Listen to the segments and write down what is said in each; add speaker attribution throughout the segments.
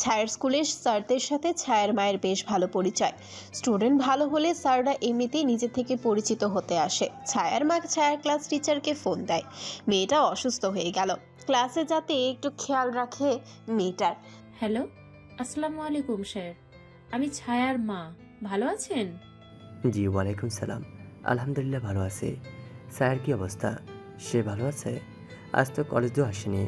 Speaker 1: ছায়ের স্কুলের স্যারদের সাথে ছায়ের মায়ের বেশ ভালো পরিচয়। স্টুডেন্ট ভালো হলে স্যাররা এমনিতেই নিজে থেকে পরিচিত হতে আসে। ছায়ার মা ছায়ার ক্লাস টিচারকে ফোন দেয়। মেয়েটা অসুস্থ হয়ে গেল। ক্লাসে যাতে একটু খেয়াল রাখে মেয়েটার।
Speaker 2: হ্যালো আসসালামু আলাইকুম স্যার। আমি ছায়ার মা। ভালো আছেন?
Speaker 3: জি ওয়ালাইকুম সালাম। আলহামদুলিল্লাহ ভালো আছে। স্যার কি অবস্থা? সে ভালো আছে? আজ তো কলেজও আসেনি।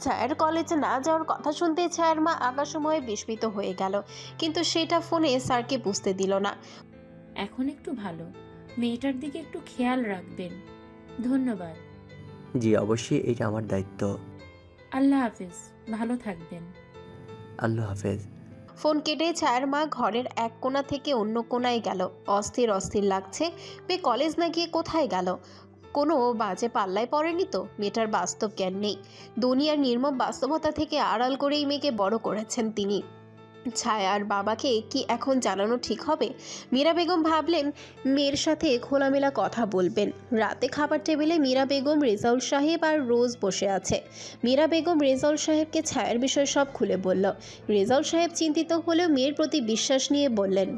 Speaker 1: ছায়ার কলেজে না যাওয়ার কথা শুনতে ছায়ার মা আকাশময়ে বিস্মিত হয়ে গেল। কিন্তু সেটা ফোনে স্যারকে বুঝতে দিল না।
Speaker 2: এখন একটু ভালো। মেয়েটার দিকে একটু খেয়াল রাখবেন। ধন্যবাদ।
Speaker 3: জি অবশ্যই এটা আমার দায়িত্ব।
Speaker 2: আল্লাহ হাফেজ। ভালো থাকবেন।
Speaker 3: আল্লাহ হাফেজ।
Speaker 1: ফোন কেটে ছায়ার মা ঘরের এক কোণা থেকে অন্য কোণায় গেল। অস্থির অস্থির লাগছে। মেয়ে কলেজ না গিয়ে কোথায় গেল? কোনো বাজে পাল্লায় পড়েনি তো? মেয়েটার বাস্তব জ্ঞান নেই। দুনিয়ার নির্মম বাস্তবতা থেকে আড়াল করেই মেয়েকে বড় করেছেন তিনি। ছায়ার বাবাকে কি এখন জানানো ঠিক হবে? মীরা বেগম ভাবলেন, মেয়ের সাথে খোলামেলা কথা বলবেন। রাতে খাবার টেবিলে মীরা বেগম, রেজাউল সাহেব আর রোজ বসে আছে। মীরা বেগম রেজাউল সাহেবকে ছায়ার বিষয় সব খুলে বলল। রেজাউল সাহেব চিন্তিত হলেও মেয়ের প্রতি বিশ্বাস নিয়ে বললেন,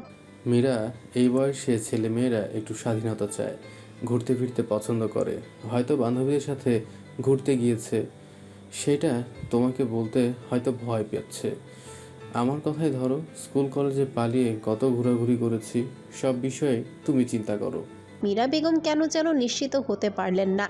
Speaker 4: মীরা, এই বয়সে ছেলে মেয়েরা একটু স্বাধীনতা চায়। ঘুরতে ফিরতে পছন্দ করে। হয়তো বান্ধবীদের সাথে ঘুরতে গিয়েছে। সেটা তোমাকে বলতে হয়তো ভয় পাচ্ছে আমার কথাই ধরো, স্কুল কলেজে পালিয়ে কত ঘোরাঘুরি করেছি, সব বিষয়ে তুমি চিন্তা করো।
Speaker 1: মীরা বেগম কেন যেন নিশ্চিত হতে পারলেন না।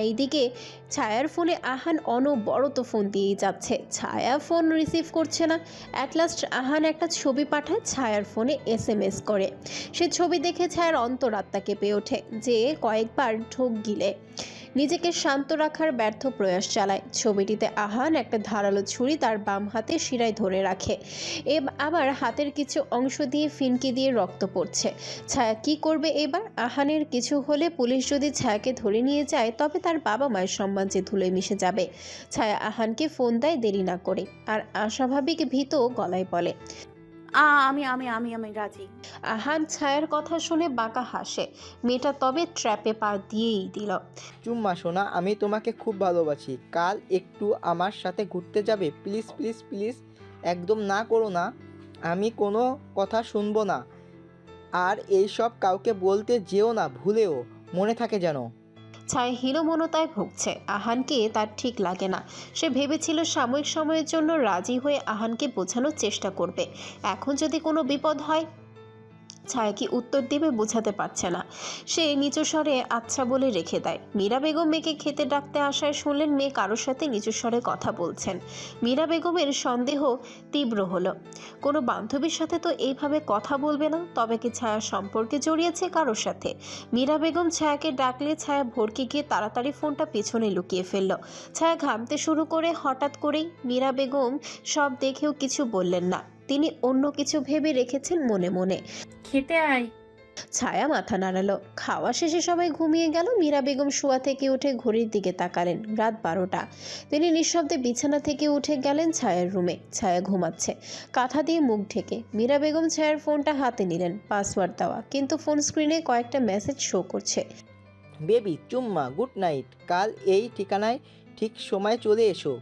Speaker 1: এইদিকে ছায়ার ফোনে আহান অনবরত ফোন দিয়েই যাচ্ছে। ছায়া ফোন রিসিভ করছে না। অ্যাট লাস্ট আহান একটা ছবি পাঠায়, ছায়ার ফোনে এস এম এস করে। সে ছবি দেখে ছায়ার অন্তরাত্মা কেঁপে ওঠে, যে কয়েকবার ঢোক গিলে। নিজেকে শান্ত রাখার ব্যর্থ প্রয়াস চালায়। ছবিটিতে আহান একটা ধারালো ছুরি তার বাম হাতে শিরায় ধরে রাখে। এ আবার হাতের কিছু অংশ দিয়ে ফিনকি দিয়ে রক্ত পড়ছে। ছায়া কি করবে এবার? আহানের কিছু হলে পুলিশ যদি ছায়াকে ধরে নিয়ে যায়, তবে তার বাবা মায়ের সম্মান যে ধুলোয় মিশে যাবে। ছায়া আহানকে ফোন দেয় দেরি না করে। আর অস্বাভাবিক ভীত গলায় বলে।
Speaker 5: আ আমি আমি আমি আমি রাজি।
Speaker 1: আহান ছায়ার কথা শুনে বাঁকা হাসে। মেয়েটা তবে ট্র্যাপে পা দিয়েই দিল।
Speaker 6: চুম্মা সোনা আমি তোমাকে খুব ভালোবাসি। কাল একটু আমার সাথে ঘুরতে যাবে। প্লিজ প্লিজ প্লিজ একদম না করো না। আমি কোনো কথা শুনব না। আর এইসব কাউকে বলতে যেও না ভুলেও। মনে থাকে যেন।
Speaker 1: ছায়া হীনমনতায় ভুগছে। আহানকে তার ঠিক লাগে না। সে ভেবেছিল সাময়িক সময়ের জন্য রাজি হয়ে আহানকে বোঝানোর চেষ্টা করবে। এখন যদি কোনো বিপদ হয় ছায়া কি উত্তর দেবে বোঝাতে পারছে না। সে নিচু স্বরে আচ্ছা বলে রেখে দেয়। মীরা বেগম মেয়েকে খেতে ডাকতে আসায় শুনলেন মেয়ে কারোর সাথে নিচু স্বরে কথা বলছেন। মীরা বেগমের সন্দেহ তীব্র হলো। কোনো বান্ধবীর সাথে তো এইভাবে কথা বলবে না, তবে কি ছায়া সম্পর্কে জড়িয়েছে কারোর সাথে? মীরা বেগম ছায়াকে ডাকলে ছায়া ভরকে গিয়ে তাড়াতাড়ি ফোনটা পেছনে লুকিয়ে ফেলল। ছায়া ঘামতে শুরু করে হঠাৎ করেই মীরা বেগম সব দেখেও কিছু বললেন না। তিনি অন্য কিছু ভেবে রেখেছেন মনে মনে।
Speaker 2: খেতে আয়।
Speaker 1: ছায়া মাথা নাড়ালো। খাওয়া শেষে সবাই ঘুমিয়ে গেল। মীরা বেগম শোয়া থেকে উঠে ঘড়ির দিকে তাকালেন। রাত বারোটা। তিনি নিঃশব্দে বিছানা থেকে উঠে গেলেন ছায়ার রুমে। ছায়া ঘুমাচ্ছে। কাঁথা দিয়ে মুখ ঢেকে মীরা বেগম ছায়ার ফোনটা হাতে নিলেন পাসওয়ার্ড দেওয়া। কিন্তু ফোন স্ক্রিনে কয়েকটা মেসেজ শো করছে।
Speaker 6: বেবি চুম্মা গুড নাইট। কাল এই ঠিকানায় ঠিক সময় চলে এসো।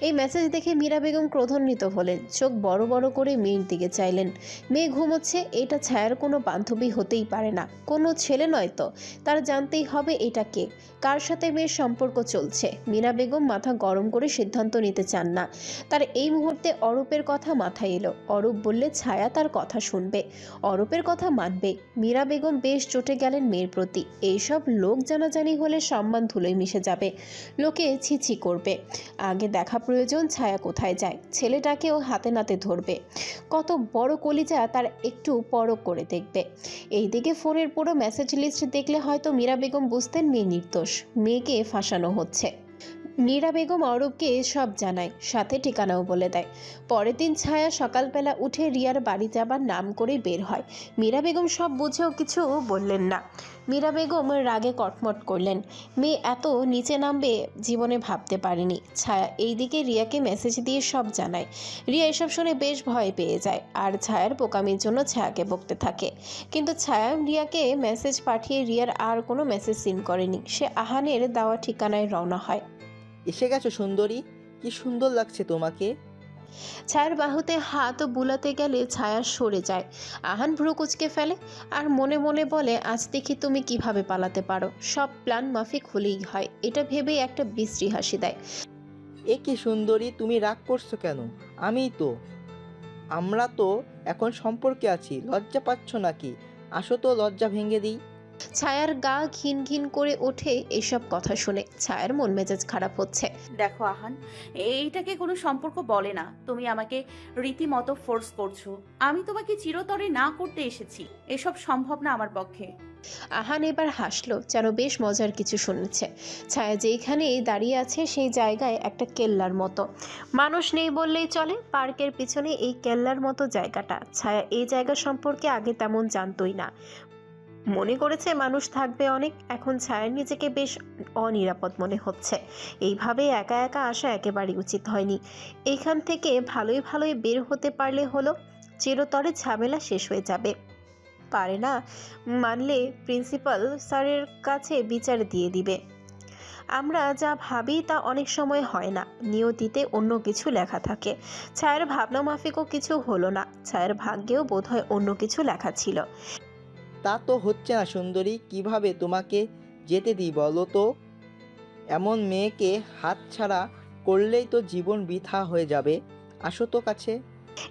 Speaker 1: এই মেসেজ দেখে মীরা বেগম ক্রোধান্বিত হলেন। চোখ বড় বড় করে মেয়ের দিকে চাইলেন। মেয়ে ঘুমোচ্ছে, এটা ছায়ার কোনো বান্ধবী হতেই পারে না। কোনো ছেলে নয় তো? তার জানতেই হবে এটা কে? কার সাথে মেয়ের সম্পর্ক চলছে? মীরা বেগম মাথা গরম করে সিদ্ধান্ত নিতে চান না। তার এই মুহূর্তে অরূপের কথা মাথায় এলো। অরূপ বললে, ছায়া তার কথা শুনবে। অরূপের কথা মানবে। মীরা বেগম বেশ চটে গেলেন মেয়ের প্রতি। এইসব লোক জানাজানি হলে সম্মান ধুলোয় মিশে যাবে। লোকে ছিছি করবে। আগে দেখা প্রয়োজন, ছায়া কোথায় যায়? ছেলেটাকেও হাতে নাতে ধরবে। কত বড় কলিজা তার একটু পরক করে দেখবে। এইদিকে ফোনের পুরো মেসেজ লিস্ট দেখলে হয়তো মীরা বেগম বুঝতেন মেয়ে নির্দোষ। মেয়েকে ফাঁসানো হচ্ছে। মীরা বেগম অরূপকে সব জানায়, সাথে ঠিকানাও বলে দেয়। পরের দিন ছায়া সকালবেলা উঠে রিয়ার বাড়ি যাবার নাম করে বের হয়। মীরা বেগম সব বুঝেও কিছু বললেন না। মীরা বেগম রাগে কটমট করলেন। মেয়ে এত নিচে নামবে জীবনে ভাবতে পারেনি। ছায়া এইদিকে রিয়াকে মেসেজ দিয়ে সব জানায়। রিয়া এসব শুনে বেশ ভয় পেয়ে যায় আর ছায়ার বোকামির জন্য ছায়াকে বকতে থাকে। কিন্তু ছায়া রিয়াকে মেসেজ পাঠিয়ে রিয়ার আর কোনো মেসেজ সিন করেনি। সে আহানের দেওয়া ঠিকানায় রওনা হয়।
Speaker 6: এসে গেছো সুন্দরী? কি সুন্দর লাগছে তোমাকে।
Speaker 1: ছায়ার বাহুতে হাত বুলাতে গেলে ছায়া সরে যায়। আহান ভ্রু কুচকে ফেলে আর মনে মনে বলে আজ দেখি তুমি কীভাবে পালাতে পারো? সব প্ল্যান মাফিক হলেই হয়। এটা ভেবেই একটা বিশ্রী হাসি দেয়।
Speaker 6: এ কি সুন্দরী তুমি রাগ করছ কেন? আমি তো। আমরা তো এখন সম্পর্কে আছি। লজ্জা পাচ্ছ নাকি? আসো তো লজ্জা ভেঙে দিই।
Speaker 1: ছায়ার গা ঘিন ঘিন করে ওঠে এসব কথা শুনে। ছায়ার মন মেজাজ খারাপ হচ্ছে।
Speaker 5: দেখো আহান এইটাকে কোনো সম্পর্ক বলে না। তুমি আমাকে রীতিমতো ফোর্স করছ। আমি তোমাকে চিরতরে না করতে এসেছি। এসব সম্ভব না আমার পক্ষে।
Speaker 1: আহান এবার হাসলো যেন বেশ মজার কিছু শুনেছে। ছায়া যেইখানে দাঁড়িয়ে আছে সেই জায়গায় একটা কেল্লার মতো। মানুষ নেই বললেই চলে পার্কের পিছনে এই কেল্লার মতো জায়গাটা। ছায়া এই জায়গা সম্পর্কে আগে তেমন জানতোই না। মনে করেছে মানুষ থাকবে অনেক, এখন ছায়ার নিজেকে বেশ অনিরাপদ মনে হচ্ছে। এইভাবে একা একা আসা একেবারেই উচিত হয়নি। এইখান থেকে ভালোই ভালোই বের হতে পারলে হলো, চিরতরে ঝামেলা শেষ হয়ে যাবে। পারে না, মানলে প্রিন্সিপাল স্যারের কাছে বিচার দিয়ে দিবে। আমরা যা ভাবি তা অনেক সময় হয় না, নিয়তিতে অন্য কিছু লেখা থাকে। ছায়ের ভাবনা মাফিকও কিছু হলো না, ছায়ের ভাগ্যেও বোধহয় অন্য কিছু লেখা ছিল।
Speaker 6: তা তো হচ্ছে না সুন্দরী, কীভাবে তোমাকে যেতে দিই বলো তো? এমন মেয়েকে হাতছাড়া করলেই তো জীবন বৃথা হয়ে যাবে। আসো তো কাছে।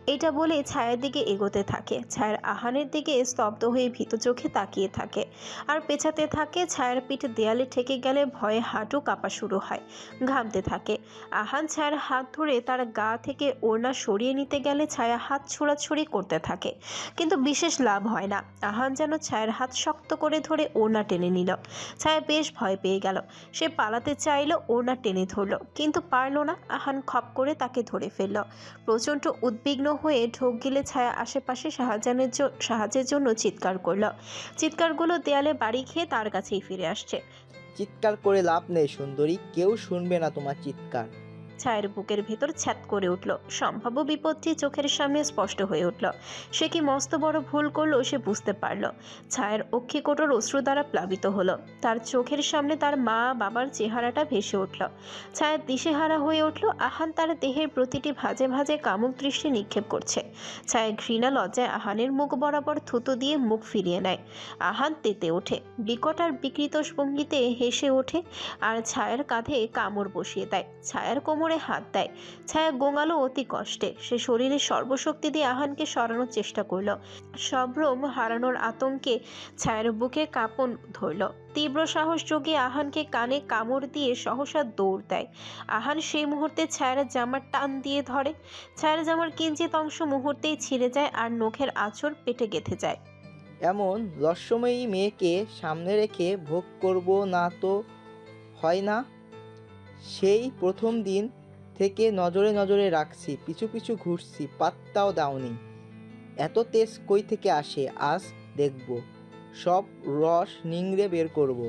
Speaker 1: এটা বলে ছায়ার দিকে এগোতে থাকে। ছায়ার আহানের দিকে স্তব্ধ হয়ে ভীত চোখে তাকিয়ে থাকে। আর পেছাতে থাকে ছায়ার পিঠ দেয়ালে ঠেকে গেলে ভয়ে হাঁটু কাঁপা শুরু হয়। ঘামতে থাকে। আহান ছায়ার হাত ধরে তার গা থেকে ওড়না সরিয়ে নিতে গেলে ছায়া হাত ছোড়াছুড়ি করতে থাকে। কিন্তু বিশেষ লাভ হয় না। আহান যেন ছায়ার হাত শক্ত করে ধরে ওড়না টেনে নিল। ছায়া বেশ ভয় পেয়ে গেল। সে পালাতে চাইলো, ওড়না টেনে ধরলো। কিন্তু পারল না। আহান খপ করে তাকে ধরে ফেলল। প্রচণ্ড উদ্বিগ্ন হয়ে ঢোক গিলে ছায়া আশেপাশে শাহজাহানের সাহায্যের জন্য চিৎকার করল। চিৎকারগুলো দেয়ালে বাড়ি খেয়ে তার কাছেই ফিরে আসছে।
Speaker 6: চিৎকার করে লাভ নেই সুন্দরী, কেউ শুনবে না তোমার চিৎকার।
Speaker 1: ছায়ের বুকের ভেতর ছ্যাত করে উঠল। সম্ভাব্য বিপদটি চোখের সামনে স্পষ্ট হয়ে উঠল। সে কি মস্ত বড় ভুল করল সে বুঝতে পারল। ছায়ের অক্ষিকোটর অশ্রু দ্বারা প্লাবিত হলো। তার চোখের সামনে তার মা বাবার চেহারাটা ভেসে উঠল। ছায়ের দিশেহারা হয়ে উঠল। আহান তার দেহের প্রতিটি ভাজে ভাজে কামুক দৃষ্টি নিক্ষেপ করছে। ছায়ের ঘৃণা লজ্জায় আহানের মুখ বরাবর থুতু দিয়ে মুখ ফিরিয়ে নেয়। আহান তেতে ওঠে। বিকট আর বিকৃত ভঙ্গিতে হেসে ওঠে। আর ছায়ার কাঁধে কামড় বসিয়ে দেয়। ছায়ার কোমরে হাত দেয়। ছায়া গোঙালো অতি কষ্টে। সে শরীরের সর্বশক্তি দিয়ে আহানকে সরানোর চেষ্টা করল। সভ্রম হারানোর আতঙ্কে ছায়ার বুকে কাঁপন ধরল। তীব্র সাহস যোগে আহানকে কানে কামড় দিয়ে সহসা দৌড় দেয়। আহান সেই মুহূর্তে ছায়ার জামার টান দিয়ে ধরে। ছায়ার জামার কিঞ্চিত অংশ মুহূর্তেই ছিঁড়ে যায় আর নখের আঁচড় পেটে গেঁথে যায়।
Speaker 6: এমন রহস্যময়ী মেয়েকে সামনে রেখে ভোগ করব না তো হয় না? সেই প্রথম দিন থেকে নজরে নজরে রাখছি, পিছু পিছু ঘুরছি, পাত্তাও দাওনি। এত তেজ কই থেকে আসে? আজ দেখব। সব রস নিংড়ে বের করব।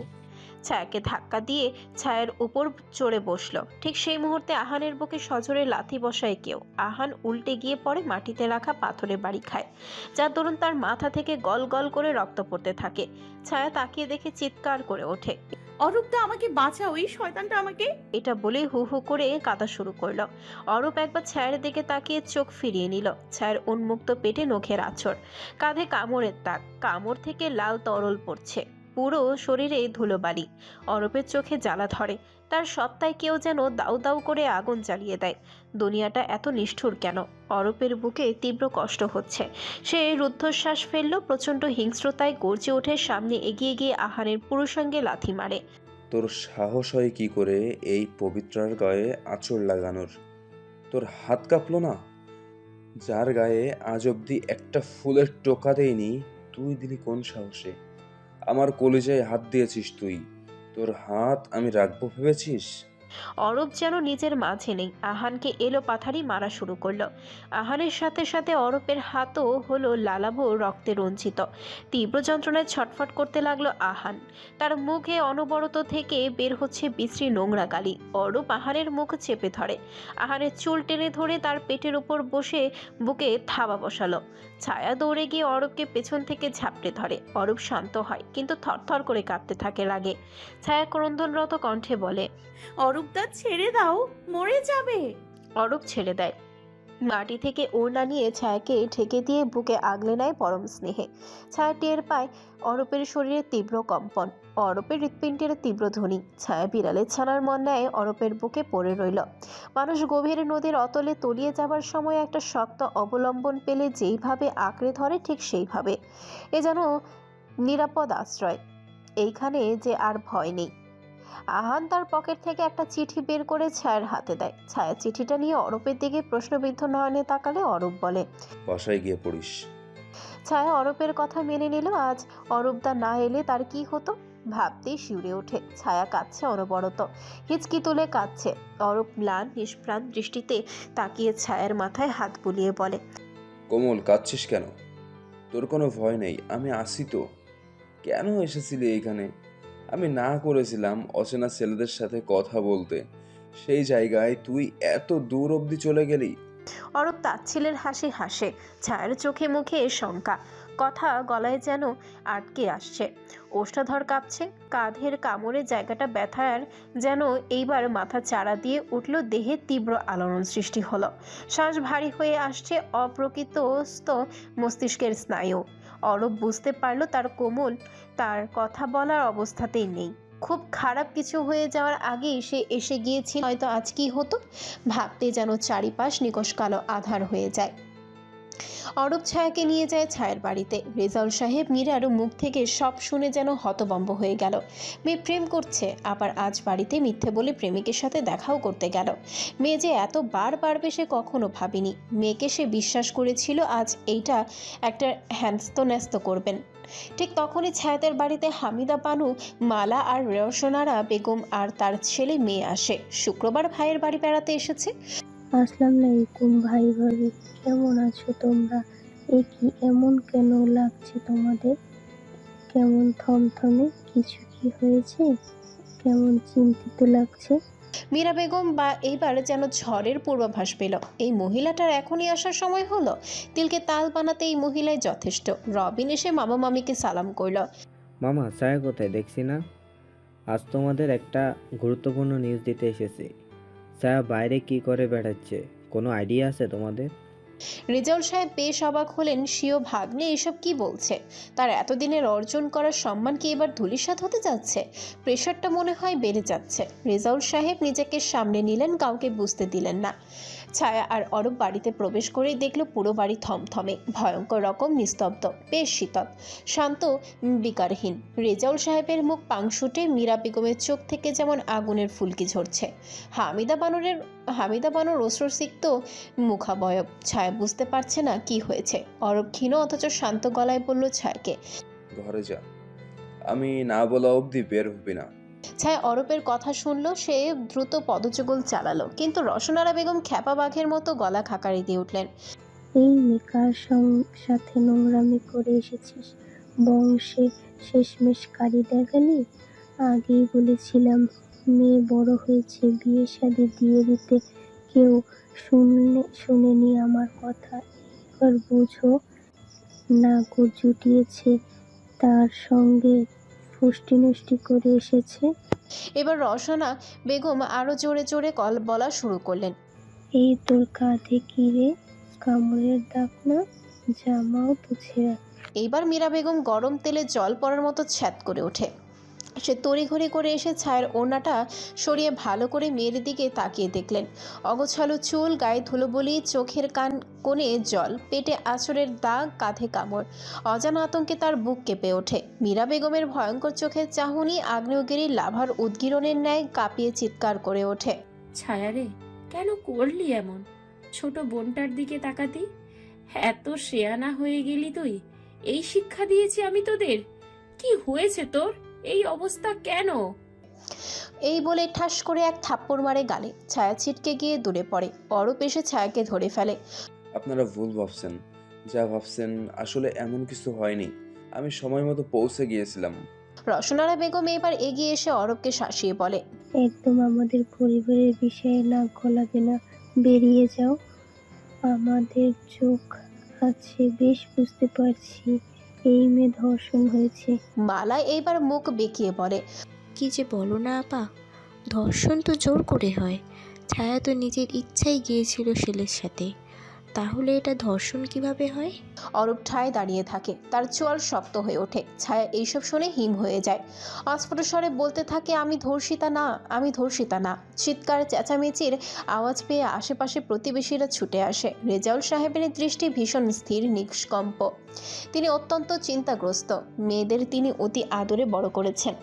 Speaker 1: ছায়াকে ধাক্কা দিয়ে ছায়ার উপর চড়ে বসল। ঠিক সেই মুহূর্তে আহানের বুকে সজোরে লাথি বসায় কেউ। আহান উল্টে গিয়ে পড়ে মাটিতে রাখা পাথরে বাড়ি খায় যার দরুন তার মাথা থেকে গল গল করে রক্ত পড়তে থাকে। ছায়া তাকিয়ে দেখে চিৎকার করে ওঠে।
Speaker 5: অরূপদা আমাকে বাঁচাও, এই শয়তানটা আমাকে।
Speaker 1: এটা বলে হু হু করে কাঁদা শুরু করল। অরূপ একবার ছায়ের দিকে তাকিয়ে চোখ ফিরিয়ে নিল। ছায়ের উন্মুক্ত পেটে নখের আছর কাঁধে কামড়ের তাক। কামড় থেকে লাল তরল পড়ছে। পুরো শরীরে ধুলোবালি। অরূপের চোখে জ্বালা ধরে। তার সত্তায় কেউ যেন দাউ দাউ করে আগুন জ্বালিয়ে দেয়। দুনিয়াটা এত নিষ্ঠুর কেন? অরূপের বুকে তীব্র কষ্ট হচ্ছে। সে রুদ্ধশ্বাস ফেলল, প্রচণ্ড হিংস্রতায় গর্জে ওঠে, সামনে এগিয়ে গিয়ে আহারের পুরুষাঙ্গে লাথি মারে।
Speaker 7: তোর সাহস হয় কি করে এই পবিত্রার গায়ে আঁচড় লাগানোর? তোর হাত কাঁপলো না? যার গায়ে আজ অবধি একটা ফুলের টোকা দেয়নি তুই দিলি কোন সাহসে? আমার কলিজায় হাত দিয়েছিস তুই। তোর হাত আমি রাখব ভেবেছিস?
Speaker 1: অরূপ যেন নিজের মাঝে নেই। আহানকে এলো পাথারি মারা শুরু করল। আহানের সাথে সাথে অরূপের হাতও হলো লালাবো রক্তে রঞ্জিত। তীব্র যন্ত্রণায় ছটফট করতে লাগল আহান। তার মুখে অনবরত থেকে বের হচ্ছে বিশ্রী নোংরা গালি। অরূপ আহানের মুখ চেপে ধরে। আহানের চুল টেনে ধরে তার পেটের উপর বসে বুকে থাবা বসালো। ছায়া দৌড়ে গিয়ে অরূপকে পেছন থেকে ঝাপটে ধরে। অরূপ শান্ত হয়, কিন্তু থরথর করে কাঁপতে থাকে লাগে ছায়া ক্রন্দনরত কণ্ঠে বলে
Speaker 5: অরূপদা ছেড়ে দাও, মরে যাবে।
Speaker 1: অরূপ ছেড়ে দেয়। মাটি থেকে ওড়না নিয়ে ছায়াকে ঠেকে দিয়ে বুকে আগলে নেয় পরম স্নেহে। ছায়া টের পায় অরূপের শরীরে তীব্র কম্পন। অরূপের হৃৎপিণ্ডের তীব্র ধ্বনি। ছায়া বিড়ালের ছানার মন নেয় অরূপের বুকে পড়ে রইল। মানুষ গভীর নদীর অতলে তলিয়ে যাবার সময় একটা শক্ত অবলম্বন পেলে যেইভাবে আঁকড়ে ধরে ঠিক সেইভাবে। এ যেন নিরাপদ আশ্রয়। এইখানে যে আর ভয় নেই। আহান তার পকেট থেকে একটা চিঠি বের করে ছায়ার হাতে দেয়। ছায়া চিঠিটা নিয়ে অরূপের দিকে প্রশ্নবিদ্ধ নয়নে তাকালে অরূপ বলে
Speaker 7: বাসায় গিয়ে পড়িস।
Speaker 1: ছায়া অরূপের কথা মেনে নিল আজ অরূপদা না এলে তার কি হতো? ভাবতেই শিউরে ওঠে। ছায়া কাঁদছে অনবরত। হিচকি তুলে কাঁদছে। অরূপ ম্লান নিষ্প্রাণ দৃষ্টিতে তাকিয়ে ছায়ার মাথায় হাত বুলিয়ে বলে
Speaker 7: কোমল কাঁদছিস কেন? তোর কোনো ভয় নেই আমি আসি তো। কেন এসেছিলি এইখানে আমি না করেছিলাম অচেনা ছেলেদের সাথে কথা বলতে। সেই জায়গায় তুই এত দূর অবধি চলে গেলি।
Speaker 1: অরূপ তাচ্ছিলের হাসি হাসে, ছায়ার চোখে মুখে শঙ্কা। কথা গলায় যেন আটকে আসছে। ওষ্ঠাধর কাঁপছে, কাঁধের কামড়ে জায়গাটা ব্যথার যেন এইবার মাথা চাড়া দিয়ে উঠল, দেহে তীব্র আলোড়ন সৃষ্টি হলো। শ্বাস ভারী হয়ে আসছে অপ্রকৃতস্থ মস্তিষ্কের স্নায়ু। অরূপ বুঝতে পারল তার কোমল, তার কথা বলার অবস্থাতেই নেই। খুব খারাপ কিছু হয়ে যাওয়ার আগেই সে এসে গিয়েছে হয়তো আজ কি হতো? ভাবতে যেন চারিপাশ নিকশ কালো আধার হয়ে যায়। অরূপ ছায়াকে নিয়ে যায় ছায়ের বাড়িতে। রেজাউল সাহেব মীরার মুখ থেকে সব শুনে যেন হতবম্ব হয়ে গেল। মেয়ে প্রেম করছে, আবার আজ বাড়িতে মিথ্যে বলে প্রেমিকের সাথে দেখাও করতে গেল। মেয়ে যে এত বার বাড়বে সে কখনো ভাবিনি। মেয়েকে সে বিশ্বাস করেছিল আজ এইটা একটা হ্যান্স্ত ন্যস্ত করবেন। ঠিক তখনই ছায়াতের বাড়িতে হামিদা পানু মালা আর রসনারা বেগম আর তার ছেলে মেয়ে আসে। শুক্রবার ভাইয়ের বাড়ি বেড়াতে এসেছে।
Speaker 8: আসসালামু আলাইকুম ভাই ভাবি কেমন আছো তোমরা? এ কি এমন কেন লাগছে তোমাদের? কেমন থমথমে কিছু কি হয়েছে? কেমন চিন্তিত লাগছে?
Speaker 1: মীরা বেগম বা এইবার যেন ঝড়ের পূর্বাভাস পেল। এই মহিলাটার এখনই আসার সময় হলো। তিলকে তাল বানাতে এই মহিলাই যথেষ্ট। রবিন এসে মামা মামিকে সালাম করল।
Speaker 9: মামা ছায়া কোথায়? দেখছি না। আজ তোমাদের একটা গুরুত্বপূর্ণ নিউজ দিতে এসেছি। ছায়া বাইরে কি করে বেড়াচ্ছে? কোনো আইডিয়া আছে তোমাদের?
Speaker 1: রেজাউল সাহেব বেশ অবাক হলেন সিও ভাগ্নে এসব কি বলছে? তার এতদিনের অর্জন করার সম্মান কি এবার ধুলিসাৎ হতে যাচ্ছে? প্রেশারটা মনে হয় বেড়ে যাচ্ছে। রেজাউল সাহেব নিজেকে সামনে নিলেন, কাউকে বুঝতে দিলেন না। ছায়া আর অরূপ বাড়িতে প্রবেশ করেই দেখল পুরো বাড়ি থমথমে। ভয়ঙ্কর রকম নিস্তব্ধ, বেশ শীতল, শান্ত বিকারহীন। রেজাউল সাহেবের মুখ পাংশুটে মীরা বেগমের চোখ থেকে যেমন আগুনের ফুলকি ঝরছে। হামিদা বানরের, হামিদা বানর অশ্রুসিক্ত, মুখাবয়ব। ছায়া বুঝতে পারছে না কি হয়েছে। অরব ক্ষীণ অথচ শান্ত গলায় বলল, ছায়াকে
Speaker 7: ঘরে যা। আমি না বলা অবধি বের হবি না।
Speaker 1: ছায়া অরূপের কথা শুনল, সে দ্রুত পদযুগল চালালো। কিন্তু রসনারা বেগম খ্যাপা বাঘের মতো গলা খাকারি দিয়ে উঠলেন।
Speaker 8: এই মেকার সং- সাথে নোংরামি করে এসেছিস। বংশে শেষমেশ কারি দেখালি। আগেই বলেছিলাম, মেয়ে বড় হয়েছে, বিয়ে শাদি দিয়ে দিতে। কেউ শুনলে শুনেনি আমার কথা। এবার বুঝো, নাগর জুটিয়েছে তার সঙ্গে ফুষ্টি নষ্টি করে এসেছে।
Speaker 1: এবার রসনা বেগম আরও জোরে জোরে কল বলা শুরু করলেন।
Speaker 8: এই তোর কাঁধে কিরে কামড়ের দাগ না? জামাও পুছে
Speaker 1: এইবার মীরা বেগম গরম তেলে জল পড়ার মতো ছ্যাত করে ওঠে। সে তড়িঘড়ি করে এসে ছায়ের ওড়নাটা সরিয়ে ভালো করে মেয়ের দিকে তাকিয়ে দেখলেন। অগোছালো চুল, গায়ে ধুলো বলি চোখের কান কোণে জল, পেটে আঁচড়ের দাগ, কাঁধে কামড়। অজানা আতঙ্কে তার বুক কেঁপে ওঠে। মীরা বেগমের ভয়ঙ্কর চোখের চাহনি আগ্নেয়গিরি লাভার উদ্গীরণের ন্যায় কাঁপিয়ে চিৎকার করে ওঠে।
Speaker 2: ছায়া রে, কেন করলি এমন? ছোট বোনটার দিকে তাকাতি? এত শেয়ানা হয়ে গেলি তুই। এই শিক্ষা দিয়েছি আমি তোদের। কি হয়েছে তোর? এই অবস্থা কেন?
Speaker 1: এই বলে ঠাস করে এক থাপ্পড় মারে গালে। ছায়া ছিটকে গিয়ে দূরে পড়ে। অরূপ এসে ছায়াকে ধরে ফেলে।
Speaker 7: আপনারা ভুল ভাবছেন। যা ভাবছেন আসলে এমন কিছু হয়নি। আমি সময় মতো পৌঁছে গিয়েছিলাম।
Speaker 1: রসনারা বেগম এবার এগিয়ে এসে অরূপকে শাসিয়ে বলে
Speaker 8: একদম আমাদের পরিবারের বিষয়ে নাক গলাবে না। বেরিয়ে যাও। আমাদের চোখ আছে বেশ বুঝতে পারছি। এই মেয়ে ধর্ষণ হয়েছে।
Speaker 1: মালা এইবার মুখ বেঁকিয়ে বলে
Speaker 10: কি যে বলো না আপা ধর্ষণ তো জোর করে হয়। ছায়া তো নিজের ইচ্ছাই গিয়েছিল ছেলের সাথে। তাহলে এটা ধর্ষণ কীভাবে হয়?
Speaker 1: অরূপ ঠায় দাঁড়িয়ে থাকে তার চোয়াল শক্ত হয়ে ওঠে। ছায়া এইসব শুনে হিম হয়ে যায়। অস্ফুট স্বরে বলতে থাকে আমি ধর্ষিতা না আমি ধর্ষিতা না। চিৎকার চেঁচামেচির আওয়াজ পেয়ে আশেপাশে প্রতিবেশীরা ছুটে আসে। রেজাউল সাহেবের দৃষ্টি ভীষণ স্থির নিষ্কম্প। তিনি অত্যন্ত চিন্তাগ্রস্ত। মেয়েদের তিনি অতি আদরে বড় করেছেন।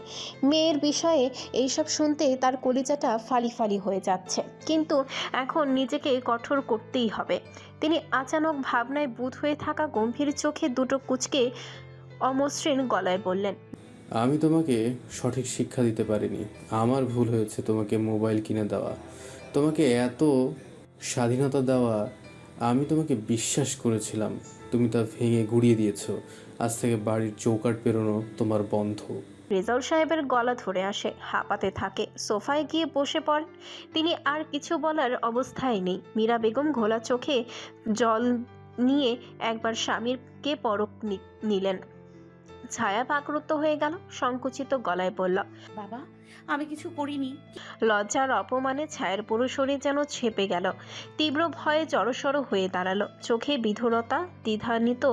Speaker 1: মেয়ের বিষয়ে এইসব শুনতে তার কলিজাটা ফালি ফালি হয়ে যাচ্ছে। কিন্তু এখন নিজেকে কঠোর করতেই হবে। তিনি আচানক ভাবনায় বুধ হয়ে থাকা গম্ভীর চোখে দুটো কুচকে অমসৃণ গলায় বললেন,
Speaker 4: আমি তোমাকে সঠিক শিক্ষা দিতে পারিনি। আমার ভুল হয়েছে তোমাকে মোবাইল কিনে দেওয়া। তোমাকে এত স্বাধীনতা দেওয়া আমি তোমাকে বিশ্বাস করেছিলাম। তুমি তা ভেঙে গুড়িয়ে দিয়েছ। আজ থেকে বাড়ির চৌকাট পেরোনো তোমার বন্ধ।
Speaker 1: রেজাউল সাহেবের গলা ধরে আসে, হাঁপাতে থাকে, সোফায় গিয়ে বসে পড়েন তিনি আর কিছু বলার অবস্থায় নেই। মীরা বেগম ঘোলা চোখে জল নিয়ে একবার স্বামীরকে পরক নিলেন। ছায়া বাকরুদ্ধ হয়ে গেল সংকুচিত গলায় বলল
Speaker 5: বাবা আমি কিছু করিনি।
Speaker 1: লজ্জার অপমানে ছায়ের পুরো শরীর যেন ছেপে গেল। তীব্র ভয়ে জড়সড় হয়ে দাঁড়াল। চোখে বিধুরতা দ্বিধান্বিত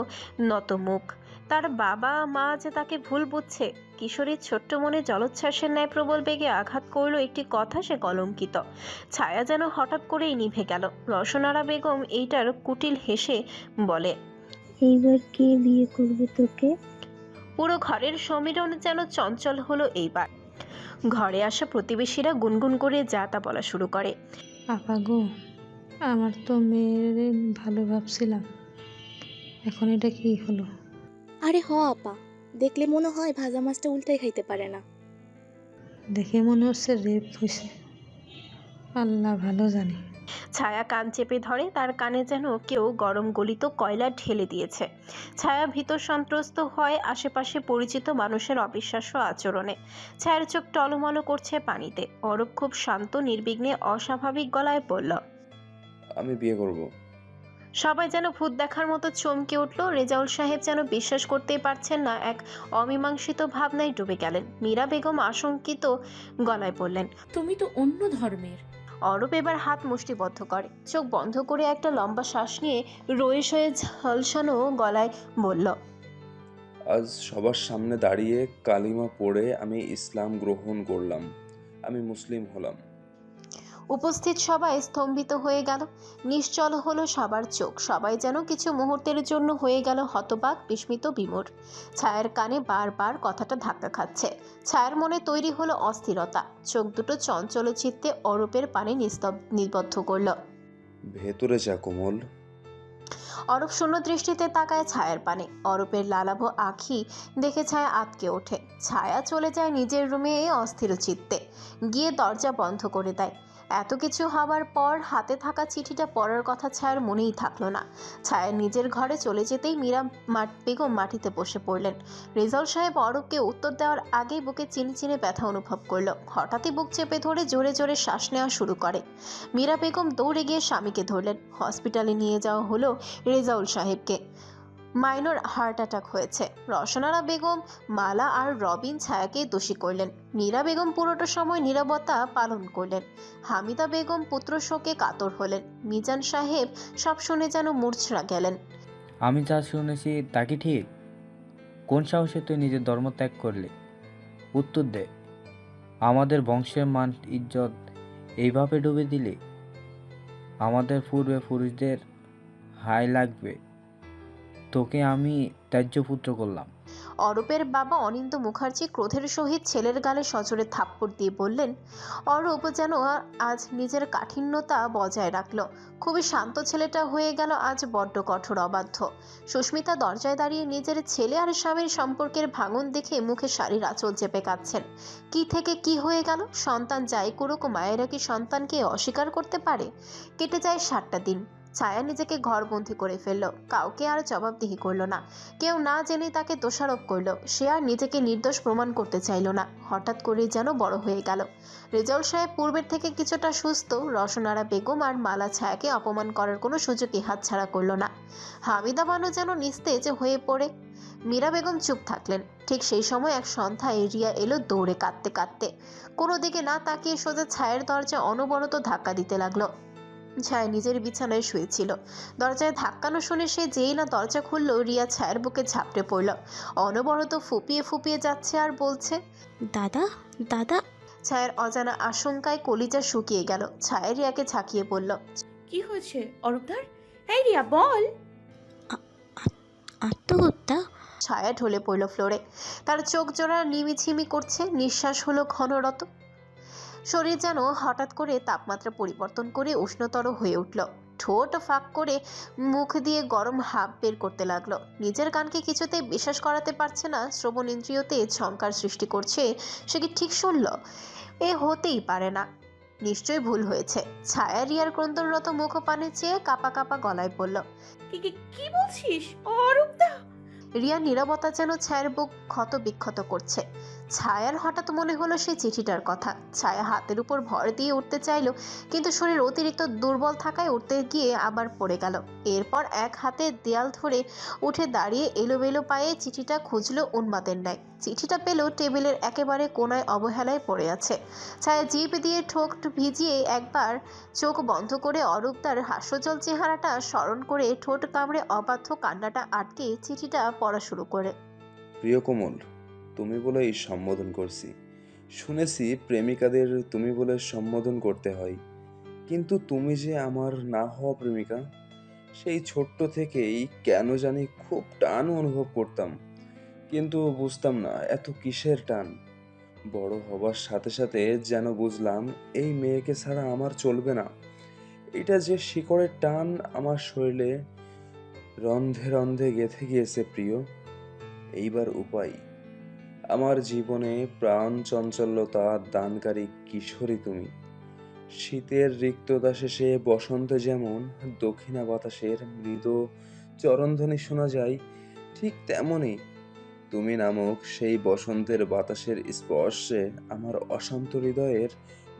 Speaker 1: নত মুখ। তার বাবা মা যে তাকে ভুল বুঝছে কিশোরীর ছোট্ট মনে জলোচ্ছ্বাসের ন্যায় প্রবল বেগে আঘাত করল একটি কথা সে কলঙ্কিত। ছায়া যেন হঠাৎ করেই নিভে গেল। রসনারা বেগম এইটার কুটিল হেসে বলে
Speaker 8: এইবার কে বিয়ে করবে তোকে?
Speaker 1: পুরো ঘরের সমীরণ যেন চঞ্চল হলো এইবার। ঘরে আসা প্রতিবেশীরা গুনগুন করে যা তা বলা শুরু করে।
Speaker 11: আপা গো আমার তো মেয়ের ভালো ভাবছিলাম। এখন এটা কি হলো?
Speaker 10: আরে হ আপা দেখলে মনে হয় ভাজা মাছটা উল্টাই খাইতে পারে না।
Speaker 11: দেখে মনে হচ্ছে রেপ হয়েছে আল্লাহ ভালো জানে।
Speaker 1: ছায়া কান চেপে ধরে তার কানে যেন কেউ গরম গলিত কয়লা ঢেলে দিয়েছে। ছায়া ভীত সন্ত্রস্ত হয় আশেপাশে পরিচিত মানুষের অবিশ্বাস্য আচরণে। ছায়ার চোখ টলমল করছে পানিতে। অরূপ খুব শান্ত নির্বিঘ্নে অস্বাভাবিক গলায় বলল
Speaker 7: আমি বিয়ে করব।
Speaker 1: সবাই যেন ভূত দেখার মতো চমকে উঠল। রেজাউল সাহেব যেন বিশ্বাস করতেই পারছেন না এক অমীমাংসিত ভাবনায় ডুবে গেলেন। মীরা বেগম আশঙ্কিত গলায় বললেন
Speaker 2: তুমি তো অন্য ধর্মের।
Speaker 1: অরূপ এবার হাত মুষ্টিবদ্ধ করে। চোখ বন্ধ করে একটা লম্বা শ্বাস নিয়ে রয়ে হয়ে ঝলসানো গলায় বলল,
Speaker 7: আজ সবার সামনে দাঁড়িয়ে কালিমা পড়ে আমি ইসলাম গ্রহণ করলাম। আমি মুসলিম হলাম।
Speaker 1: উপস্থিত সবাই স্তম্ভিত হয়ে গেল। নিশ্চল হলো সবার চোখ। সবাই যেন কিছু মুহূর্তের জন্য হয়ে গেল হতবাক বিস্মিত বিমূর ছায়ার কানে বারবার কথাটা ধাক্কা খাচ্ছে। ছায়ার মনে তৈরি হলো অস্থিরতা। চোখ দুটো চঞ্চল চিত্তে অরূপের পানে নিস্তব নিবদ্ধ করল।
Speaker 7: ভেতরে যা কোমল।
Speaker 1: অরূপ শূন্য দৃষ্টিতে তাকায় ছায়ার পানে। অরূপের লালাভ আখি দেখে ছায়া আটকে ওঠে। ছায়া চলে যায় নিজের রুমে অস্থির চিত্তে। গিয়ে দরজা বন্ধ করে দেয়। এত কিছু হওয়ার পর হাতে থাকা চিঠিটা পড়ার কথা ছায়ার মনেই থাকল না। ছায়া নিজের ঘরে চলে যেতেই মীরা মাট বেগম মাটিতে বসে পড়লেন। রেজাউল সাহেব অরূপকে উত্তর দেওয়ার আগেই বুকে চিনি চিনে ব্যথা অনুভব করল। হঠাৎই বুক চেপে ধরে জোরে জোরে শ্বাস নেওয়া শুরু করে। মীরা বেগম দৌড়ে গিয়ে স্বামীকে ধরলেন। হসপিটালে নিয়ে যাওয়া হলো রেজাউল সাহেবকে। মাইনর হার্ট অ্যাটাক হয়েছে। রসনারা বেগম, মালা আর রবিন ছায়াকে দোষী করলেন। মীরা বেগম পুরোটা সময় নীরবতা পালন করলেন। হামিদা বেগম পুত্র শোকে কাতর হলেন। মিজান সাহেব সব শুনে যেন মূর্ছনা গেলেন।
Speaker 9: আমি যা শুনেছি তা কি ঠিক? কোন সাহসে তুই নিজের ধর্ম ত্যাগ করলি? উত্তর দে। আমাদের বংশের মান, ইজ্জত এইভাবে ডুবে দিলে? আমাদের পূর্বে পুরুষদের হাই লাগবে। তোকে আমি ত্যায্য পুত্র করলাম।
Speaker 1: অরূপের বাবা অনিন্দ মুখার্জি ক্রোধের সহিত ছেলের গালে সজোরে থাপ্পড় দিয়ে বললেন, অরূপ যেন আজ নিজের কাঠিন্যতা বজায় রাখল। খুবই শান্ত ছেলেটা হয়ে গেল আজ বড্ড কঠোর অবাধ্য। সুস্মিতা দরজায় দাঁড়িয়ে নিজের ছেলে আর স্বামীর সম্পর্কের ভাঙন দেখে মুখে শাড়ির আঁচল চেপে কাচ্ছেন কি থেকে কি হয়ে গেল? সন্তান যাই করুক, মায়েরা কি সন্তানকে অস্বীকার করতে পারে? কেটে যায় সাতটা দিন। ছায়া নিজেকে ঘরবন্দি করে ফেলল। কাউকে আর জবাবদিহি করল না। কেউ না জেনে তাকে দোষারোপ করল। সে আর নিজেকে নির্দোষ প্রমাণ করতে চাইলো না। হঠাৎ করেই যেন বড় হয়ে গেল। রেজাউল সাহেব পূর্বের থেকে কিছুটা সুস্থ, রসনারা বেগম আর মালা ছায়াকে অপমান করার কোনো সুযোগই হাতছাড়া করল না। হামিদা বানু যেন নিস্তেজ হয়ে পড়ে। মীরা বেগম চুপ থাকলেন। ঠিক সেই সময় এক সন্ধ্যা রিয়া এলো দৌড়ে কাঁদতে কাঁদতে। কোনো দিকে না তাকিয়ে সোজা ছায়ের দরজা অনবরত ধাক্কা দিতে লাগল। ছায়া নিজের বিছানায় শুয়েছিল। দরজায় ধাক্কানো শুনে সে যেই না দরজা খুলল রিয়া ছায়ার বুকে ঝাপটে পড়ল। অনবরত ফুপিয়ে ফুপিয়ে যাচ্ছে আর বলছে
Speaker 10: দাদা দাদা।
Speaker 1: ছায়ার অজানা আশঙ্কায় কলিজা শুকিয়ে গেল। ছায়া রিয়াকে ঝাঁকিয়ে পড়ল
Speaker 5: কি হয়েছে অরূপদার? এই রিয়া বল!
Speaker 10: আত্মহত্যা?
Speaker 1: ছায়া ঢলে পড়ল ফ্লোরে। তার চোখ জোড়া নিমিঝিমি করছে নিঃশ্বাস হলো ঘনরত। শরীর যেন হঠাৎ করে তাপমাত্রা পরিবর্তন করে উষ্ণতর হয়ে উঠল। ঠোঁট ফাঁক করে মুখ দিয়ে গরম হাপ বের করতে লাগল। নিজের কানকে কিছুতে বিশ্বাস করাতে পারছে না শ্রবণ ইন্দ্রিয়তে ঝঙ্কার সৃষ্টি করছে সে কি ঠিক শুনল? এ হতেই পারে না। নিশ্চয়ই ভুল হয়েছে। ছায়া রিয়ার ক্রন্দনরত মুখ পানে চেয়ে কাপা কাপা গলায় পড়ল
Speaker 5: কি বলছিস? অরূপদা!
Speaker 1: রিয়া নীরবতা যেন ছায়ার বুক ক্ষত বিক্ষত করছে। ছায়ার হঠাৎ মনে হলো সেই চিঠিটার কথা। ছায়া হাতের উপর ভর দিয়ে উঠতে চাইলো, কিন্তু শরীর অতিরিক্ত দুর্বল থাকায় উঠতে গিয়ে আবার পড়ে গেল। এরপর এক হাতে দেয়াল ধরে উঠে দাঁড়িয়ে এলোমেলো পায়ে চিঠিটা খুঁজলো উন্মাদের ন্যায়। চিঠিটা পেল টেবিলের একেবারে কোনায় অবহেলায় পড়ে আছে। ছায়া জিপ দিয়ে ঠোক ভিজিয়ে একবার চোখ বন্ধ করে অরূপদার হাস্যজল চেহারাটা স্মরণ করে ঠোঁট কামড়ে অবাধ্য কান্নাটা আটকে চিঠিটা পড়া শুরু করে।
Speaker 7: প্রিয় কোমল তুমি বলে এই সম্বোধন করছি। শুনেছি প্রেমিকাদের তুমি বলে সম্বোধন করতে হয়। কিন্তু তুমি যে আমার না হওয়া প্রেমিকা, সেই ছোট্ট থেকেই কেন জানি খুব টান অনুভব করতাম। কিন্তু বুঝতাম না, এত কিসের টান? বড় হবার সাথে সাথে যেন বুঝলাম, এই মেয়েকে ছাড়া আমার চলবে না। এটা যে শিকড়ের টান আমার শরীরে রন্ধে রন্ধে গেঁথে গিয়েছে প্রিয়। এইবার উপায় আমার জীবনে প্রাণ চঞ্চলতা দানকারী কিশোরী তুমি। শীতের রিক্ততা শেষে বসন্ত যেমন দক্ষিণা বাতাসের মৃদু চরণধ্বনি শোনা যায়, ঠিক তেমনই তুমি নামক সেই বসন্তের বাতাসের স্পর্শে আমার অশান্ত হৃদয়ের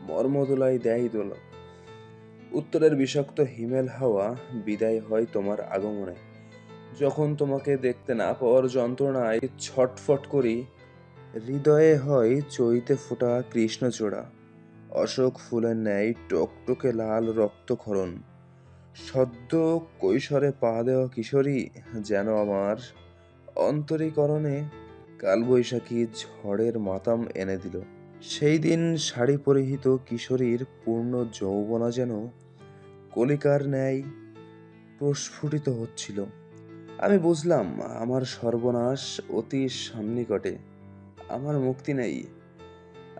Speaker 7: মর্মদোলাই দেয় দোল। উত্তরের বিষাক্ত হিমেল হাওয়া বিদায় হয় তোমার আগমনে। যখন তোমাকে দেখতে না পাওয়ার যন্ত্রণায় ছটফট করি হৃদয়ে হয় চৈতে ফোটা কৃষ্ণচূড়া। অশোক ফুলের ন্যায় টকটকে লাল রক্তক্ষরণ। সদ্য কৈশোরে পা দেওয়া কিশোরী যেন আমার অন্তরীকরণে কালবৈশাখী ঝড়ের মাতাম এনে দিল। সেই দিন শাড়ি পরিহিত কিশোরীর পূর্ণ যৌবনা যেন কলিকার ন্যায় প্রস্ফুটিত হচ্ছিল। আমি বুঝলাম, আমার সর্বনাশ অতি সন্নিকটে। আমার মুক্তি নেই।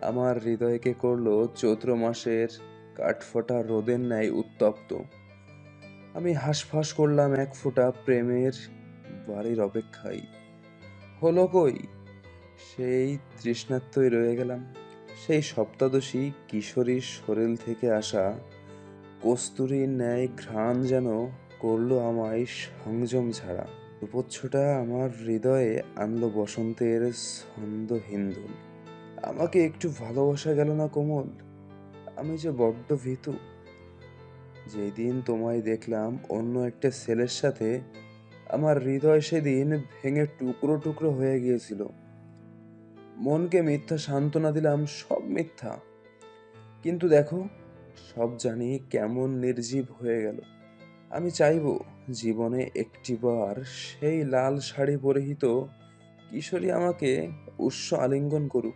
Speaker 7: আমার হৃদয়কে করল চৈত্র মাসের কাঠফোটা রোদের ন্যায় উত্তপ্ত। আমি হাঁসফাঁস করলাম এক ফোঁটা প্রেমের বাড়ির অপেক্ষায়। হলো কই? সেই তৃষ্ণার্তই রয়ে গেলাম। সেই সপ্তাদশী কিশোরীর শরীর থেকে আসা কস্তুরীর ন্যায় ঘ্রাণ যেন করল আমায় সংযম ছাড়া। উপচ্ছটা আমার হৃদয়ে আনলো বসন্তের ছন্দ হিন্দুল। আমাকে একটু ভালোবাসা গেল না কোমল? আমি যে বড্ড ভীতু। যেদিন তোমায় দেখলাম অন্য একটা ছেলের সাথে, আমার হৃদয় সেদিন ভেঙে টুকরো টুকরো হয়ে গিয়েছিল। মনকে মিথ্যা সান্ত্বনা দিলাম, সব মিথ্যা। কিন্তু দেখো, সব জানি কেমন নির্জীব হয়ে গেল। আমি চাইব জীবনে একটিবার সেই লাল শাড়ি পরিহিত কিশোরী আমাকে উৎস আলিঙ্গন করুক,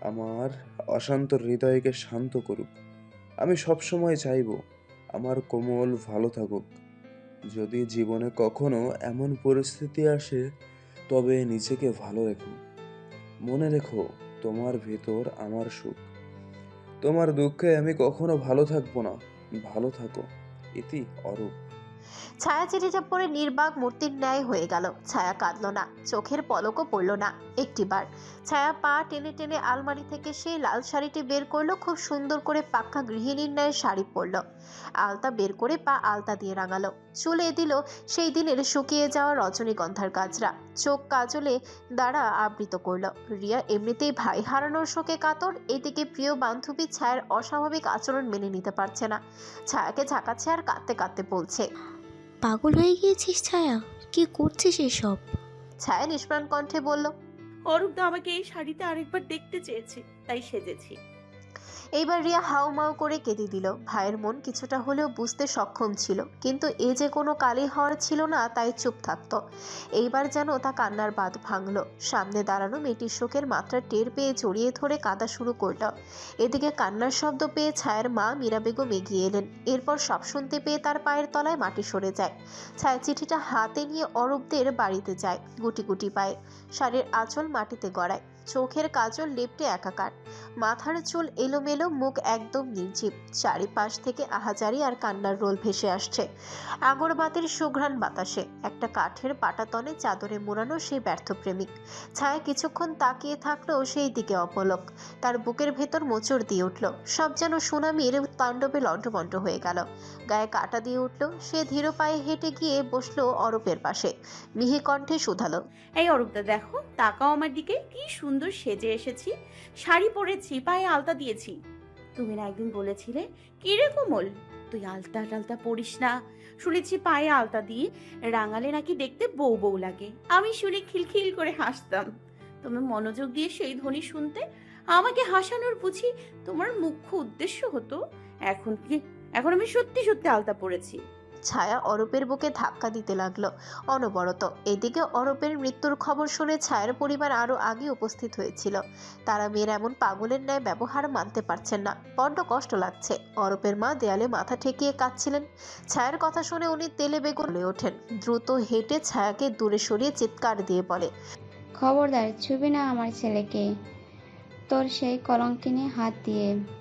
Speaker 7: আমার অশান্ত হৃদয়কে শান্ত করুক। আমি সবসময় চাইব আমার কোমল ভালো থাকুক। যদি জীবনে কখনো এমন পরিস্থিতি আসে, তবে নিজেকে ভালো রেখো। মনে রেখো, তোমার ভেতর আমার সুখ। তোমার দুঃখে আমি কখনো ভালো থাকব না, ভালো থাকো, ইতি অরূপ।
Speaker 1: ছায়া চিঠিটা পরে নির্বাক মূর্তির ন্যায় হয়ে গেল। ছায়া কাঁদল না, চোখের পলকও পড়ল না একটিবার। ছায়া পা টেনে টেনে আলমারি থেকে সেই লাল শাড়িটি বের করল, খুব সুন্দর করে পাক্কা গৃহিণীর ন্যায় শাড়ি পরলো। আলতা বের করে পা আলতা দিয়ে রাঙালো। চুলে দিল সেই দিনের শুকিয়ে যাওয়া রজনীগন্ধার গাছরা। চোখ কাজলে দ্বারা আবৃত করল। রিয়া এমনিতেই ভাই হারানোর শোকে কাতর, এদিকে প্রিয় বান্ধবী ছায়ার অস্বাভাবিক আচরণ মেনে নিতে পারছে না। ছায়াকে ঝাঁকাচ্ছে আর কাঁদতে কাঁদতে বলছে
Speaker 10: পাগল হয়ে গিয়েছিস ছায়া? কি করছিস এসব?
Speaker 1: ছায়া নিষ্প্রাণ কণ্ঠে বলল
Speaker 5: অরূপদা আমাকে এই শাড়িতে আরেকবার দেখতে চেয়েছে তাই সেজেছি।
Speaker 1: এইবার রিয়া হাউমাউ করে কেঁদে দিল। ভাইয়ের মন কিছুটা হলেও বুঝতে সক্ষম ছিল, কিন্তু এ যে কোনো কালি হওয়ার ছিল না, তাই চুপ থাকতো। এইবার যেন তা কান্নার বাঁধ ভাঙল। সামনে দাঁড়ানো মেয়েটির শোকের মাত্রা টের পেয়ে জড়িয়ে ধরে কাঁদা শুরু করল। এদিকে কান্নার শব্দ পেয়ে ছায়ার মা মীরা বেগম এগিয়ে এলেন। এরপর সব শুনতে পেয়ে তার পায়ের তলায় মাটি সরে যায়। ছায়া চিঠিটা হাতে নিয়ে অরূপদের বাড়িতে যায়, গুটি গুটি পায়ে। শাড়ির আঁচল মাটিতে গড়ায়। চোখের কাজল লেপটে একাকার। মাথার চুল এলোমেলো, মুখ একদম নির্জীব। চারিপাশ থেকে আহাজারি আর কান্নার রোল ভেসে আসছে। আগরবাতির সুঘ্রাণ বাতাসে, একটা কাঠের পাটাতনে চাদরে মোড়ানো সেই ব্যর্থ প্রেমিক। ছায়া কিছুক্ষণ তাকিয়ে থাকলেও সেই দিকে অপলক। তার বুকের ভেতর মোচড় দিয়ে উঠল। সব যেন সুনামির তাণ্ডবে লণ্ডভণ্ড হয়ে গেল। গায়ে কাটা দিয়ে উঠল। সে ধীর পায়ে হেঁটে গিয়ে বসল অরূপের পাশে। মিহি কণ্ঠে শুধালো,
Speaker 5: এই অরূপদা দেখো, তাকাও আমার দিকে। কি সুন্দর সেজে এসেছি। শাড়ি পরেছি পায়ে আলতা দিয়েছি। তুমি না একদিন বলেছিলে, কি রে কোমল? তুই আলতা টালতা পড়িস না। শুনেছি পায়ে আলতা দিয়ে রাঙালে নাকি দেখতে বউ বউ লাগে। আমি শুনে খিলখিল করে হাসতাম। তুমি মনোযোগ দিয়ে সেই ধ্বনি শুনতে আমাকে হাসানোর বুঝি তোমার মুখ্য উদ্দেশ্য হতো? এখন কি? এখন আমি সত্যি সত্যি আলতা পরেছি।
Speaker 1: ছায়া অরূপের বুকে ধাক্কা দিতে লাগল। অনবরত। এদিকে অরূপের মৃত্যুর খবর শুনে ছায়ার পরিবার আরও আগে উপস্থিত হয়েছিল। তারা মেয়ের এমন পাগলের ন্যায় ব্যবহার মানতে পারছেন না। বড্ড কষ্ট লাগছে। অরূপের মা দেয়ালে মাথা ঠেকিয়ে কাঁদছিলেন। ছায়ার কথা শুনে উনি তেলে বেগুন হয়ে ওঠেন। দ্রুত হেঁটে ছায়াকে দূরে সরিয়ে চিৎকার দিয়ে বলে,
Speaker 12: খবরদার, ছুবি না আমার ছেলেকে। তোর সেই কলঙ্কিনী হাত দিয়ে।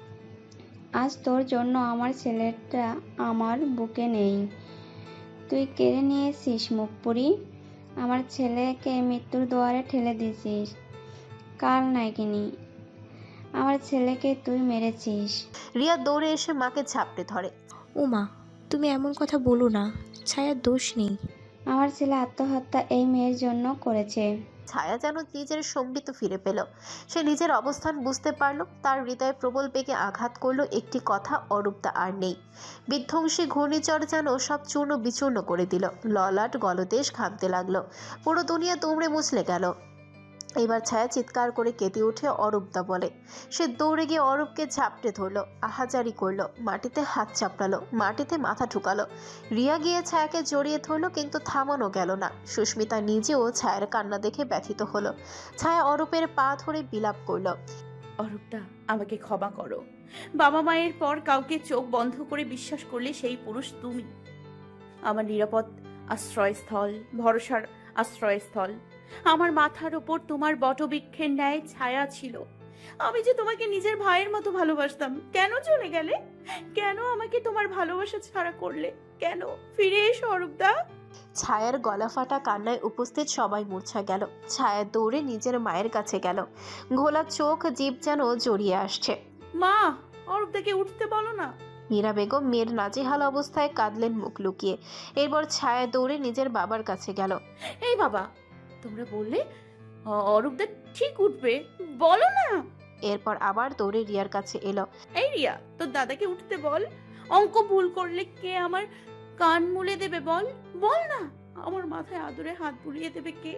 Speaker 12: আজ তোর জন্য আমার ছেলেটা আমার বুকে নেই। তুই কেড়ে নিয়েছিস মুখ পুরি আমার ছেলেকে মৃত্যুর দুয়ারে ঠেলে দিয়েছিস। কাল নাইকিনি আমার ছেলেকে তুই মেরেছিস।
Speaker 1: রিয়া দৌড়ে এসে মাকে ঝাপটে ধরে।
Speaker 10: উমা তুমি এমন কথা বলো না। ছায়ার দোষ নেই।
Speaker 12: আমার ছেলে আত্মহত্যা এই মেয়ের জন্য করেছে।
Speaker 1: ছায়া যেন নিজের সম্বিত ফিরে পেল। সে নিজের অবস্থান বুঝতে পারল, তার হৃদয়ে প্রবল বেগে আঘাত করল একটি কথা অরূপতা আর নেই। বিধ্বংসী ঘূর্ণিঝড় যেন সব চূর্ণ বিচূর্ণ করে দিল। ললাট গলদেশ ঘামতে লাগল। পুরো দুনিয়া দুমড়ে মুছলে গেল এবার ছায়া চিৎকার করে কেঁদে উঠে অরূপদা বলে, সে দৌড়ে গিয়ে অরূপকে ঝাপটে ধরলো, আহাজারি করল, মাটিতে হাত চাপড়ালো, মাটিতে মাথা ঠুকালো। রিয়া গিয়ে ছায়াকে জড়িয়ে ধরলো, কিন্তু থামানো গেল না। সুস্মিতা নিজেও ছায়ার কান্না দেখে ব্যথিত হলো। ছায়া অরূপের পা ধরে বিলাপ করল,
Speaker 5: অরূপদা, আমাকে ক্ষমা করো। বাবা মায়ের পর কাউকে চোখ বন্ধ করে বিশ্বাস করলে সেই পুরুষ তুমি। আমার নিরাপদ আশ্রয়স্থল, ভরসার আশ্রয়স্থল আমার মাথার ওপর তোমার বটবৃক্ষের ন্যায় ছায়া ছিল। আমি যে তোমাকে নিজের ভাইয়ের মতো ভালোবাসতাম কেন চলে গেলে? কেন আমাকে তোমার ভালোবাসা ছাড়া করলে? কেন? ফিরে এসো অরূপদা।
Speaker 1: ছায়ার গলা ফাটা কান্নায় উপস্থিত সবাই মূর্ছা গেল। ছায়া দৌড়ে নিজের মায়ের কাছে গেল। ঘোলা চোখ জীব যেন জড়িয়ে আসছে।
Speaker 5: মা অরূপদাকে উঠতে বলো না।
Speaker 1: মীরা বেগম মেয়ের নাজেহাল অবস্থায় কাঁদলেন মুখ লুকিয়ে। এরপর ছায়া দৌড়ে নিজের বাবার কাছে গেল।
Speaker 5: এই বাবা তোমরা বললে অরূপদা ঠিক উঠবে বলো না।
Speaker 1: এরপর আবার দৌড়ে রিয়ার কাছে এলো।
Speaker 5: এই রিয়া তোর দাদাকে উঠতে বল। অঙ্ক ভুল করলে কে আমার কান মুলে দেবে বল? বল না আমার মাথায় আদরে হাত বুলিয়ে দেবে কে?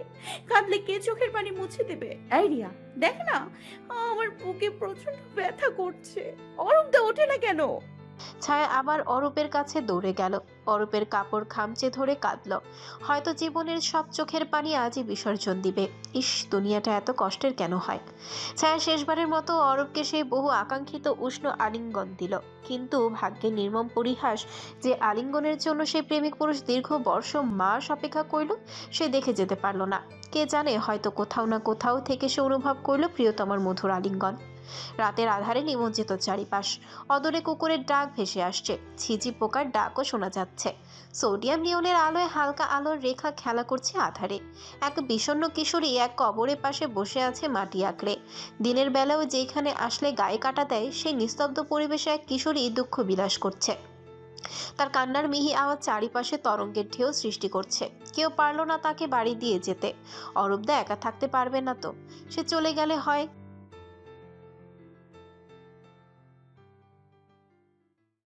Speaker 5: কাঁদলে কে চোখের পানি মুছে দেবে? এই রিয়া দেখ না আমার বুকে প্রচণ্ড ব্যথা করছে। অরূপদা ওঠে না কেন?
Speaker 1: ছায়া আবার অরূপের কাছে দৌড়ে গেল। অরূপের কাপড় খামচে ধরে কাঁদল। হয়তো জীবনের সব চোখের পানি আজই বিসর্জন দিবে। ইস, দুনিয়াটা এত কষ্টের কেন হয়? ছায়া শেষবারের মতো অরূপকে সেই বহু আকাঙ্ক্ষিত উষ্ণ আলিঙ্গন দিল। কিন্তু ভাগ্যের নির্মম পরিহাস যে আলিঙ্গনের জন্য সেই প্রেমিক পুরুষ দীর্ঘ বর্ষ মাস অপেক্ষা করল, সে দেখে যেতে পারল না। কে জানে হয়তো কোথাও না কোথাও থেকে সে অনুভব করল প্রিয়তমার মধুর আলিঙ্গন। রাতের আধারে নিমজ্জিত চারিপাশ। অদূরে কুকুরের ডাক ভেসে আসছে। ছিজি পোকার ডাকও শোনা যাচ্ছে। সোডিয়াম নিয়নের আলোয় হালকা আলোর রেখা খেলা করছে আধারে। এক বিষণ্ণ কিশোরী এক কবরের পাশে বসে আছে মাটি আঁকড়ে। দিনের বেলাও যেখানে আসলে গায়ে কাটা দেয়, সেই নিস্তব্ধ পরিবেশে এক কিশোরী দুঃখ বিলাস করছে। তার কান্নার মিহি আওয়াজ চারিপাশে তরঙ্গের ঢেউ সৃষ্টি করছে। কেউ পারল না তাকে বাড়ি দিয়ে যেতে। অরূপদা একা থাকতে পারবে না তো। সে চলে গেলে হয়